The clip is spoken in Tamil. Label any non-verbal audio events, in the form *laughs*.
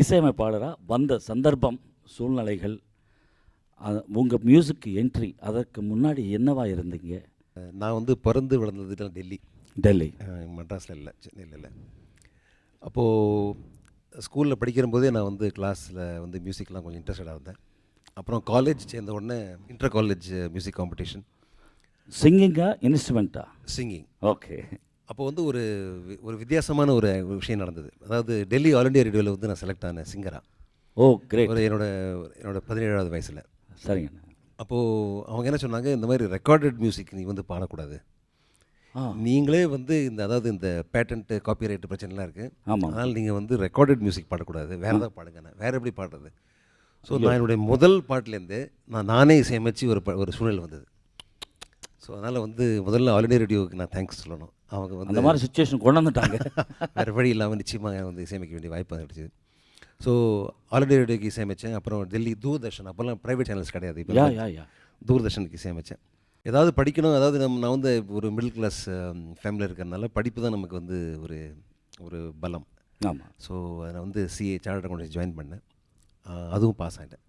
இசையமைப்பாளராக வந்த சந்தர்ப்பம் சூழ்நிலைகள் உங்கள் மியூசிக் என்ட்ரி அதற்கு முன்னாடி என்னவா இருந்தீங்க? நான் வந்து பிறந்து வளர்ந்தது டெல்லி. டெல்லி. மெட்ராஸில் இல்லை சென்னையில் இல்லை. அப்போது ஸ்கூலில் படிக்கிறம்போதே நான் வந்து கிளாஸில் வந்து மியூசிக்லாம் கொஞ்சம் இன்ட்ரெஸ்டடாக இருந்தேன். அப்புறம் காலேஜ் சேர்ந்த உடனே இன்டர் காலேஜ் மியூசிக் காம்படிஷன் சிங்கிங்கா இன்ஸ்ட்ருமெண்ட்டா சிங்கிங் ஓகே அப்போ வந்து ஒரு ஒரு வித்தியாசமான ஒரு விஷயம் நடந்தது. அதாவது டெல்லி ஆல் இண்டியா ரேடியோவில் வந்து நான் செலக்ட் ஆனேன் சிங்கராக ஓ கிரேட். ஒரு என்னோட என்னோட பதினேழாவது வயசில். சரிங்கண்ணா அப்போது அவங்க என்ன சொன்னாங்க இந்த மாதிரி ரெக்கார்டட் மியூசிக் நீ வந்து பாடக்கூடாது. நீங்களே வந்து இந்த அதாவது இந்த பேட்டன்ட்டு காப்பிரைட் பிரச்சனைலாம் இருக்குது ஆமாம். அதனால் நீங்கள் வந்து ரெக்கார்டட் மியூசிக் பாடக்கூடாது. வேறு ஏதாவது பாடுங்க நான் வேறு எப்படி பாடுறது? ஸோ நான் என்னுடைய முதல் பாட்டிலேருந்து நான் நானே இசையமைச்சு ஒரு ஒரு சூழ்நிலை வந்தது. ஸோ அதனால் வந்து முதல்ல ஆல் இண்டியா ரேடியோவுக்கு நான் தேங்க்ஸ் சொல்லணும். அவங்க அந்த வந்து மாதிரி சுச்சுவேஷன் கொண்டு வந்துட்டாங்க. *laughs* வேறு வழி இல்லாமல் நிச்சயமாக வந்து இசையமைக்க வேண்டிய வாய்ப்பு கிடச்சிது ஸோ ஆல் இண்டியா ரேடியோக்கு இசையமைச்சேன். அப்புறம் டெல்லி தூர்தர்ஷன் அப்போல்லாம் ப்ரைவேட் சேனல்ஸ் கிடையாது. இப்போ தூர்தர்ஷனுக்கு இசையமைச்சேன். ஏதாவது படிக்கணும் அதாவது நம்ம நான் வந்து ஒரு மிடில் கிளாஸ் ஃபேமிலியில் இருக்கிறதுனால படிப்பு தான் நமக்கு வந்து ஒரு ஒரு பலம். ஆமாம் ஸோ நான் வந்து சிஏ சார்ட் அக்கௌண்ட் ஜாயின் பண்ணேன். அதுவும் பாஸ் ஆகிட்டேன்